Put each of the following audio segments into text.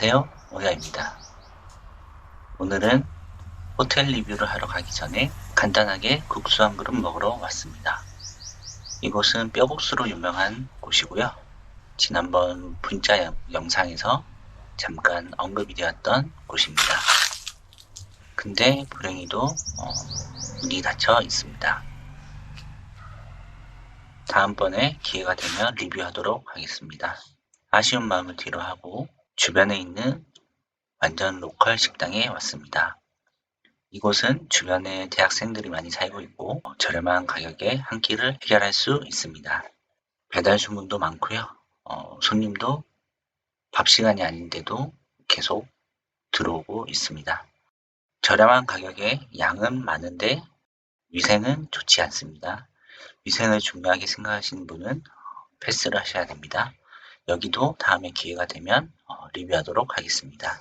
안녕하세요. 오야입니다. 오늘은 호텔 리뷰를 하러 가기 전에 간단하게 국수 한 그릇 먹으러 왔습니다. 이곳은 뼈국수로 유명한 곳이고요. 지난번 영- 영상에서 잠깐 언급이 되었던 곳입니다. 근데 불행히도 어, 문이 닫혀 있습니다. 다음번에 기회가 되면 리뷰하도록 하겠습니다. 아쉬운 마음을 뒤로하고 주변에 있는 완전 로컬 식당에 왔습니다. 이곳은 주변에 대학생들이 많이 살고 있고 저렴한 가격에 한 끼를 해결할 수 있습니다. 배달 주문도 많고요. 어, 손님도 밥 시간이 아닌데도 계속 들어오고 있습니다. 저렴한 가격에 양은 많은데 위생은 좋지 않습니다. 위생을 중요하게 생각하시는 분은 패스를 하셔야 됩니다. 여기도 다음에 기회가 되면 어, 리뷰하도록 하겠습니다.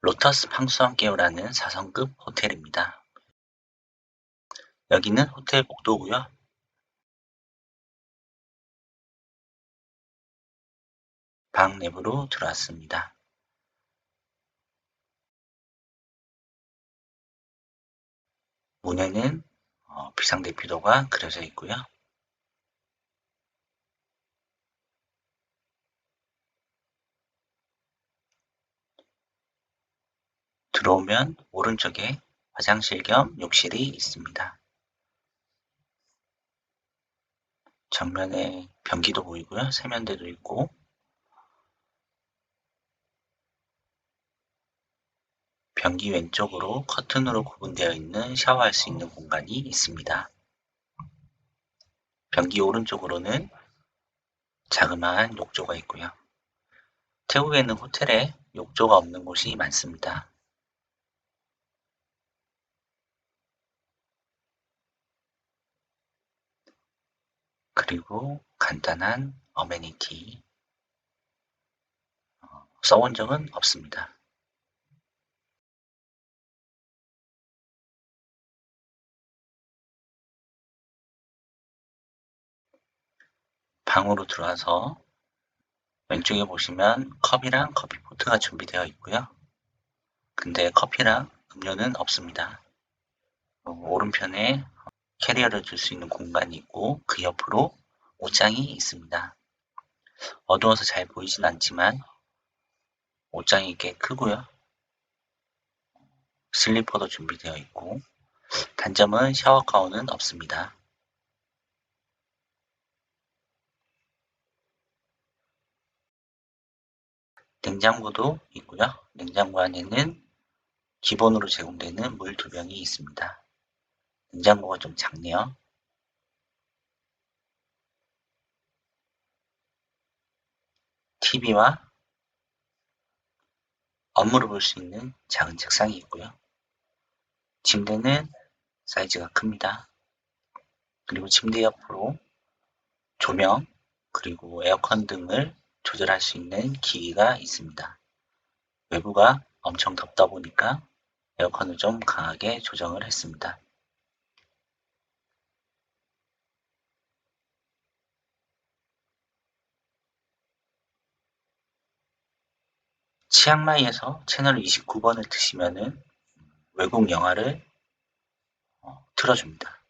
로터스 황수암게오라는 4성급 호텔입니다. 여기는 호텔 복도고요. 방 내부로 들어왔습니다. 문에는 어, 비상대피도가 그려져 있고요. 들어오면 오른쪽에 화장실 겸 욕실이 있습니다. 정면에 변기도 보이고요. 세면대도 있고 변기 왼쪽으로 커튼으로 구분되어 있는 샤워할 수 있는 공간이 있습니다. 변기 오른쪽으로는 자그마한 욕조가 있고요. 태국에는 호텔에 욕조가 없는 곳이 많습니다. 그리고 간단한 어메니티 어, 써본 적은 없습니다. 방으로 들어와서 왼쪽에 보시면 컵이랑 커피포트가 준비되어 있고요. 근데 커피랑 음료는 없습니다. 어, 오른편에 캐리어를 둘수 있는 공간이 있고 그 옆으로 옷장이 있습니다. 어두워서 잘 보이진 않지만 옷장이 꽤 크고요. 슬리퍼도 준비되어 있고 단점은 샤워 가운은 없습니다. 냉장고도 있고요. 냉장고 안에는 기본으로 제공되는 물 두 병이 있습니다. 냉장고가 좀 작네요. TV와 업무를 볼 수 있는 작은 책상이 있고요. 침대는 사이즈가 큽니다. 그리고 침대 옆으로 조명, 그리고 에어컨 등을 조절할 수 있는 기기가 있습니다. 외부가 엄청 덥다 보니까 에어컨을 좀 강하게 조정을 했습니다. 치앙마이에서 채널 29번을 트시면은 외국 영화를 어, 틀어줍니다.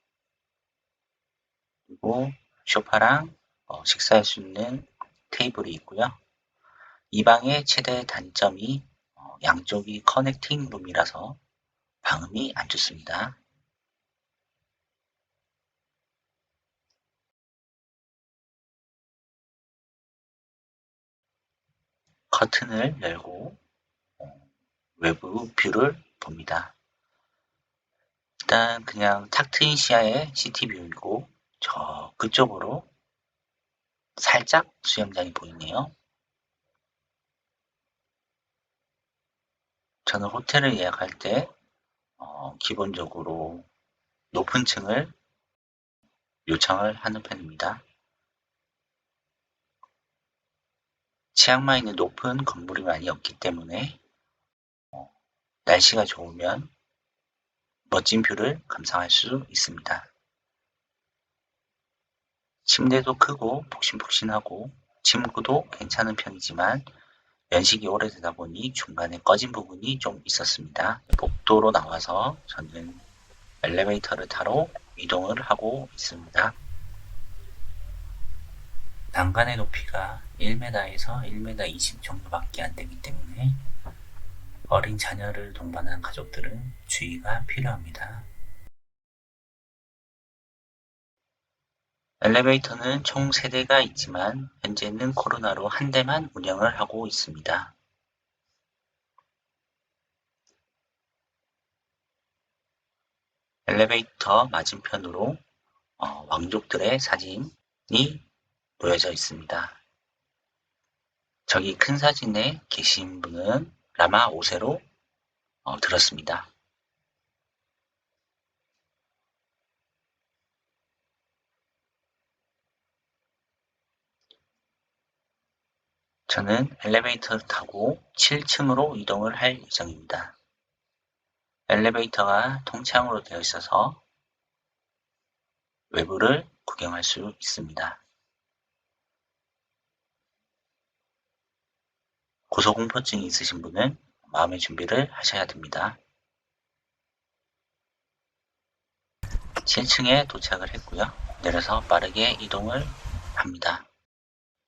그리고 소파랑 어, 식사할 수 있는 테이블이 있고요. 이 방의 최대 단점이 어, 양쪽이 커넥팅 룸이라서 방음이 안 좋습니다. 커튼을 열고 어, 외부 뷰를 봅니다. 일단 그냥 탁 트인 시야의 시티 뷰이고 저 그쪽으로 살짝 수영장이 보이네요. 저는 호텔을 예약할 때 어, 기본적으로 높은 층을 요청을 하는 편입니다. 치앙마이는 높은 건물이 많이 없기 때문에 어, 날씨가 좋으면 멋진 뷰를 감상할 수 있습니다. 침대도 크고 폭신폭신하고 침구도 괜찮은 편이지만 연식이 오래되다 보니 중간에 꺼진 부분이 좀 있었습니다. 복도로 나와서 저는 엘리베이터를 타러 이동을 하고 있습니다. 난간의 높이가 1m에서 1m 20 정도밖에 안 되기 때문에 어린 자녀를 동반한 가족들은 주의가 필요합니다. 엘리베이터는 총 3대가 있지만 현재는 코로나로 한 대만 운영을 하고 있습니다. 엘리베이터 맞은편으로 어, 왕족들의 사진이 놓여져 있습니다. 저기 큰 사진에 계신 분은 라마 5세로 어, 들었습니다. 저는 엘리베이터를 타고 7층으로 이동을 할 예정입니다. 엘리베이터가 통창으로 되어 있어서 외부를 구경할 수 있습니다. 고소공포증이 있으신 분은 마음의 준비를 하셔야 됩니다. 7층에 도착을 했고요. 내려서 빠르게 이동을 합니다.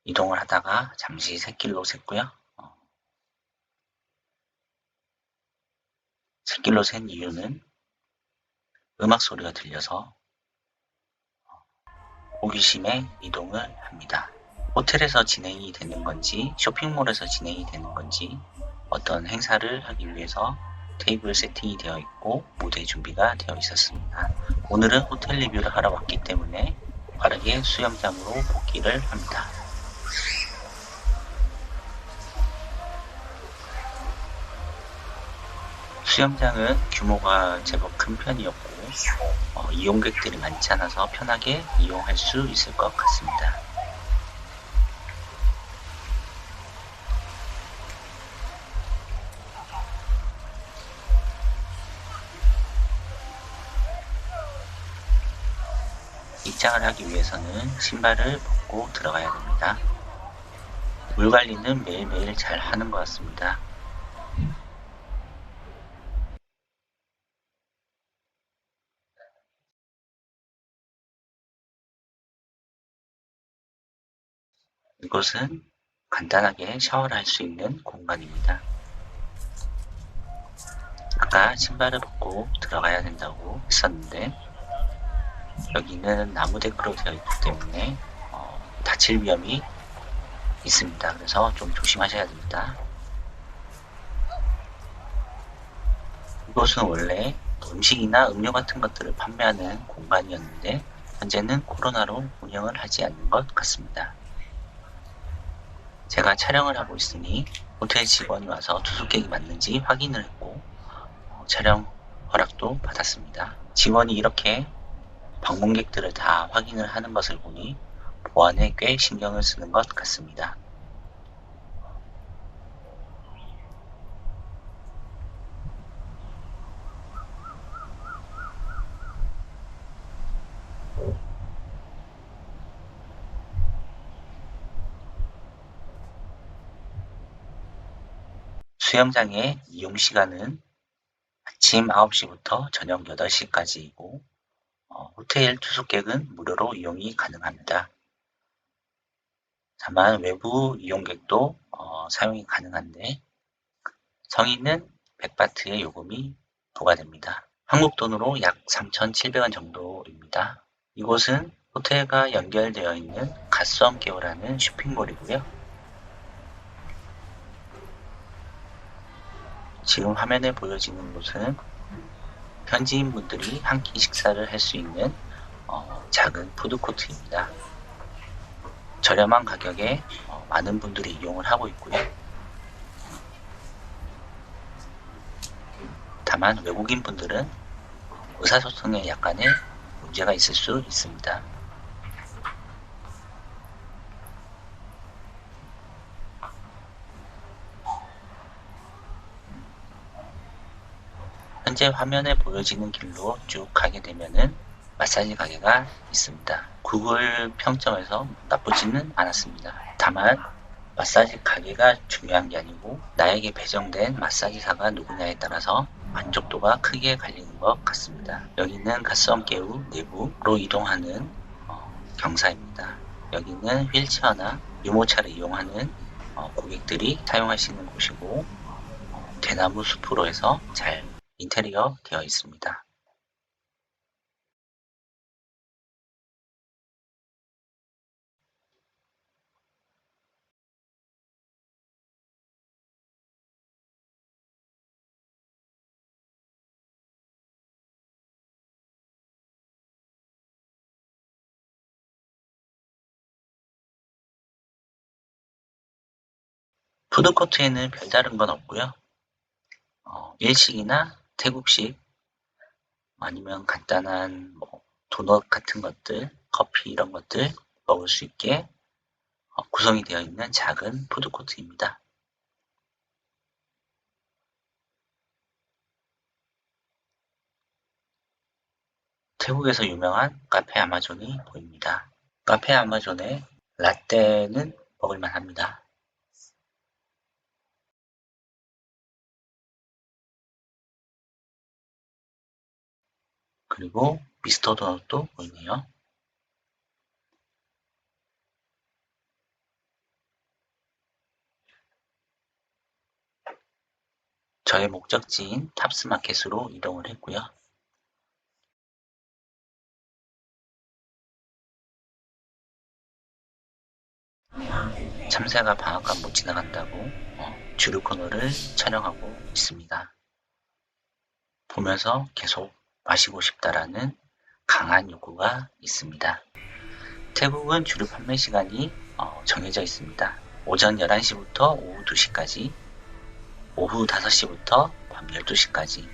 이동을 하다가 잠시 샛길로 샜고요. 어, 샛길로 샌 이유는 음악 소리가 들려서 어, 호기심에 이동을 합니다. 호텔에서 진행이 되는 건지 쇼핑몰에서 진행이 되는 건지 어떤 행사를 하기 위해서 테이블 세팅이 되어 있고 무대 준비가 되어 있었습니다. 오늘은 호텔 리뷰를 하러 왔기 때문에 빠르게 수영장으로 복귀를 합니다. 수영장은 규모가 제법 큰 편이었고 어, 이용객들이 많지 않아서 편하게 이용할 수 있을 것 같습니다. 입장을 하기 위해서는 신발을 벗고 들어가야 됩니다. 물 관리는 매일매일 잘 하는 것 같습니다. 이곳은 간단하게 샤워를 할 수 있는 공간입니다. 아까 신발을 벗고 들어가야 된다고 했었는데 여기는 나무 데크로 되어 있기 때문에 어, 다칠 위험이 있습니다. 그래서 좀 조심하셔야 됩니다. 이곳은 원래 음식이나 음료 같은 것들을 판매하는 공간이었는데 현재는 코로나로 운영을 하지 않는 것 같습니다. 제가 촬영을 하고 있으니 호텔 직원이 와서 투숙객이 맞는지 확인을 했고 어, 촬영 허락도 받았습니다. 직원이 이렇게 방문객들을 다 확인을 하는 것을 보니 보안에 꽤 신경을 쓰는 것 같습니다. 수영장의 이용 시간은 아침 9시부터 저녁 8시까지이고 어, 호텔 투숙객은 무료로 이용이 가능합니다. 다만 외부 이용객도 어, 사용이 가능한데 성인은 100바트의 요금이 부과됩니다. 한국 돈으로 약 3,700원 정도입니다. 이곳은 호텔과 연결되어 있는 갓썸게오라는 쇼핑몰이고요. 지금 화면에 보여지는 곳은 현지인 분들이 한 끼 식사를 할 수 있는 어, 작은 푸드코트입니다. 저렴한 가격에 어, 많은 분들이 이용을 하고 있고요. 다만 외국인 분들은 의사소통에 약간의 문제가 있을 수 있습니다. 현재 화면에 보여지는 길로 쭉 가게 되면은 마사지 가게가 있습니다. 구글 평점에서 나쁘지는 않았습니다. 다만 마사지 가게가 중요한 게 아니고 나에게 배정된 마사지사가 누구냐에 따라서 만족도가 크게 갈리는 것 같습니다. 여기는 가스원깨우 내부로 이동하는 어, 경사입니다. 여기는 휠체어나 유모차를 이용하는 어, 고객들이 사용하시는 곳이고 어, 대나무 숲으로 해서 잘 인테리어 되어 있습니다. 푸드코트에는 별다른 건 없고요. 어, 일식이나 태국식 아니면 간단한 뭐 도넛 같은 것들, 커피 이런 것들 먹을 수 있게 어, 구성이 되어 있는 작은 푸드코트입니다. 태국에서 유명한 카페 아마존이 보입니다. 카페 아마존의 라떼는 먹을만 합니다. 그리고 미스터 도넛도 보이네요. 저의 목적지인 탑스마켓으로 이동을 했고요. 참새가 방앗간 못 지나간다고 어, 주류 코너를 촬영하고 있습니다. 보면서 계속 마시고 싶다라는 강한 욕구가 있습니다. 태국은 주류 판매 시간이 어, 정해져 있습니다. 오전 11시부터 오후 2시까지, 오후 5시부터 밤 12시까지.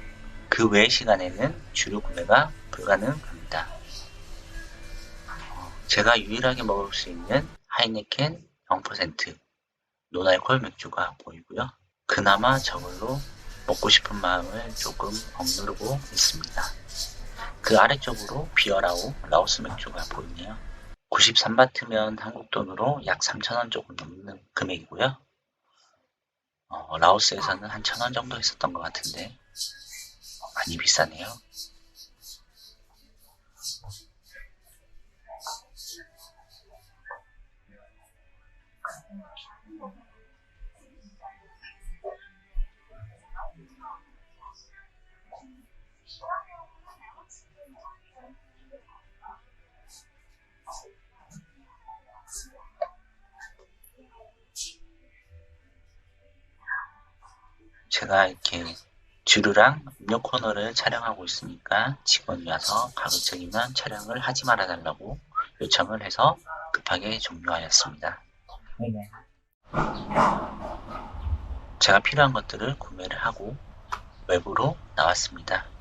그 외의 시간에는 주류 구매가 불가능합니다. 어, 제가 유일하게 먹을 수 있는 하이네켄 0% 노알콜 맥주가 보이고요. 그나마 저걸로 먹고 싶은 마음을 조금 억누르고 있습니다. 그 아래쪽으로 비어라오 라오스 맥주가 보이네요. 93바트면 한국 돈으로 약 3,000원 조금 넘는 금액이고요. 어, 라오스에서는 한 1,000원 정도 했었던 것 같은데 어, 많이 비싸네요. 제가 이렇게 주류랑 음료 코너를 촬영하고 있으니까 직원이 와서 가급적이면 촬영을 하지 말아달라고 요청을 해서 급하게 종료하였습니다. 제가 필요한 것들을 구매를 하고 외부로 나왔습니다.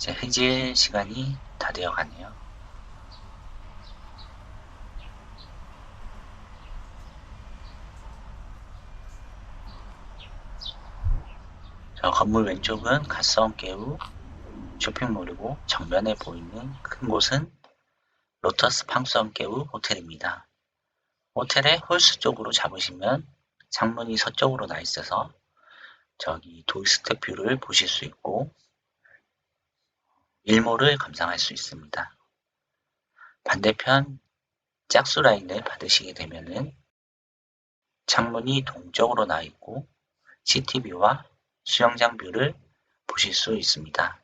이제 해질 시간이 다 되어 가네요. 저 건물 왼쪽은 가스원깨우 쇼핑몰이고 정면에 보이는 큰 곳은 로터스 팡수원깨우 호텔입니다. 호텔의 홀스 쪽으로 잡으시면 창문이 서쪽으로 나 있어서 저기 도이스트 뷰를 보실 수 있고 일몰을 감상할 수 있습니다. 반대편 짝수 라인을 받으시게 되면은 창문이 동쪽으로 나 있고 시티뷰와 수영장 뷰를 보실 수 있습니다.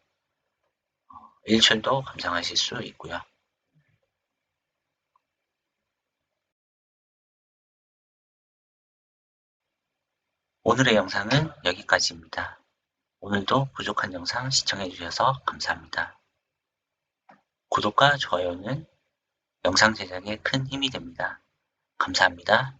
어, 일출도 감상하실 수 있고요. 오늘의 영상은 여기까지입니다. 오늘도 부족한 영상 시청해주셔서 감사합니다. 구독과 좋아요는 영상 제작에 큰 힘이 됩니다. 감사합니다.